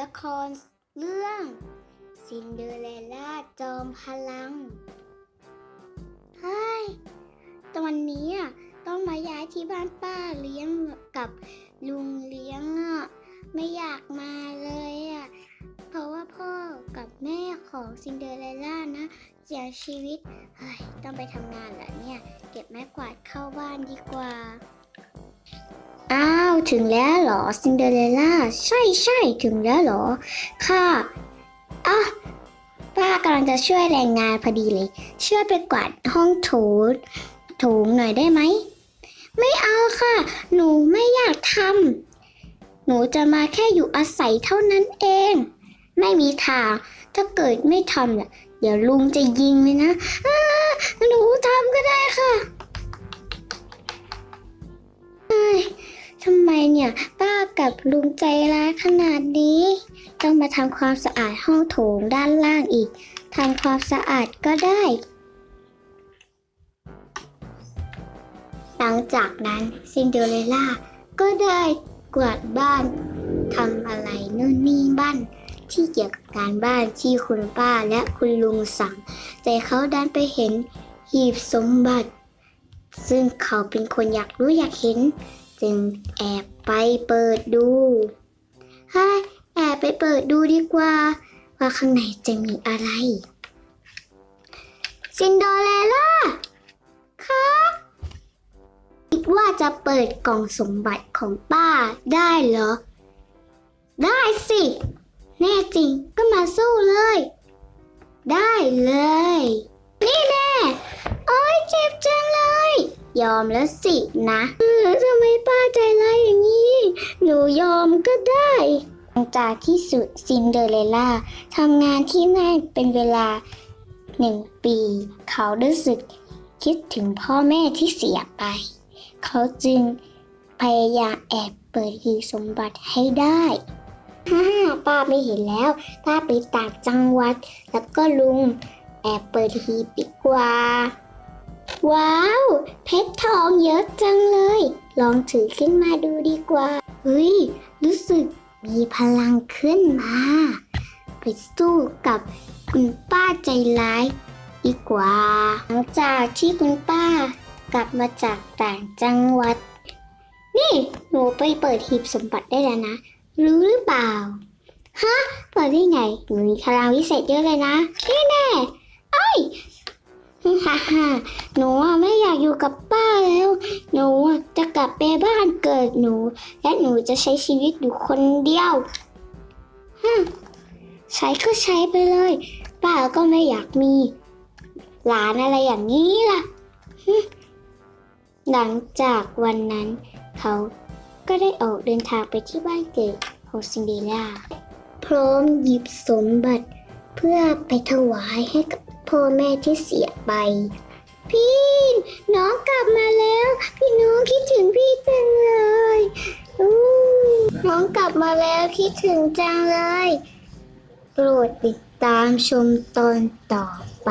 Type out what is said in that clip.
ละครเรื่องซินเดอเรลล่าจอมพลังเฮ้ยตอนนี้อะต้องมาย้ายที่บ้านป้าเลี้ยงกับลุงเลี้ยงอะไม่อยากมาเลยอะเพราะว่าพ่อกับแม่ของซินเดอเรลล่านะเสียชีวิตเฮ้ยต้องไปทำงานเหรอเนี่ย เก็บไม้กวาดเข้าบ้านดีกว่า อ้าว ถึงแล้วหรอซินเดอเรลล่าใช่ใช่ถึงแล้วหรอ ค่ะอะป้ากำลังจะช่วยแรงงานพอดีเลย ช่วยไปกวาดห้องโถโถงหน่อยได้ไหม ไม่เอาค่ะ หนูไม่อยากทำหนูจะมาแค่อยู่อาศัยเท่านั้นเอง ไม่มีทาง ถ้าเกิดไม่ทำเนี่ยเดี๋ยวลุงจะยิงเลยนะหนูทำก็ได้ค่ะ ทำไมเนี่ย ป้ากับลุงใจร้ายขนาดนี้ ต้องมาทำความสะอาดห้องโถงด้านล่างอีกทำความสะอาดก็ได้ หลังจากนั้นซินเดอเรลล่าก็ได้กวาดบ้านทำอะไรนู่นนี่บ้านที่เกี่ยวกับการบ้านที่คุณป้าและคุณลุงสั่ง แต่เขาดันไปเห็นหีบสมบัติ ซึ่งเขาเป็นคนอยากรู้อยากเห็น จึงแอบไปเปิดดูฮ่าแอบไปเปิดดูดีกว่า ว่าข้างในจะมีอะไร ซินโดเรล่าคะคิดว่าจะเปิดกล่องสมบัติของป้าได้เหรอ ได้สิ แน่จริงก็มาสู้เลย ได้เลย ยอมแล้วสินะเออทำไมป้าใจร้ายอย่างนี้ หนูยอมก็ได้หลังจากที่สุดซินเดอเรลล่าทำงานที่นั่นเป็นเวลาหนึ่งปี เขารู้สึกคิดถึงพ่อแม่ที่เสียไป เขาจึงพยายามแอบเปิดหีสมบัติให้ได้ฮ่าป้าไม่เห็นแล้ว ป้าไปต่างจังหวัด แล้วก็ลุงแอบเปิดหีบดีกว่า ว้าว เพชรทองเยอะจังเลย ลองถือขึ้นมาดูดีกว่า เฮ้ย รู้สึกมีพลังขึ้นมา ไปสู้กับคุณป้าใจร้ายดีกว่า หลังจากที่คุณป้ากลับมาจากต่างจังหวัด นี่หนูไปเปิดหีบสมบัติได้แล้วนะ รู้หรือเปล่า ฮะ เปิดได้ไงหนูมีพลังวิเศษเยอะเลยนะนี่แน่ หนูไม่อยากอยู่กับป้าแล้ว หนูจะกลับไปบ้านเกิดหนู และหนูจะใช้ชีวิตอยู่คนเดียวฮึใช้ก็ใช้ไปเลย ป้าก็ไม่อยากมี หลานอะไรอย่างนี้ล่ะ หลังจากวันนั้น เขาก็ได้ออกเดินทางไปที่บ้านเกิดของซินเดเล่าพร้อมหยิบสมบัติเพื่อไปถวายให้กับพ่อแม่ที่เสียไป พี่น้องกลับมาแล้ว พี่น้องคิดถึงพี่จังเลยอู้น้องกลับมาแล้วคิดถึงจังเลย โปรดติดตามชมตอนต่อไป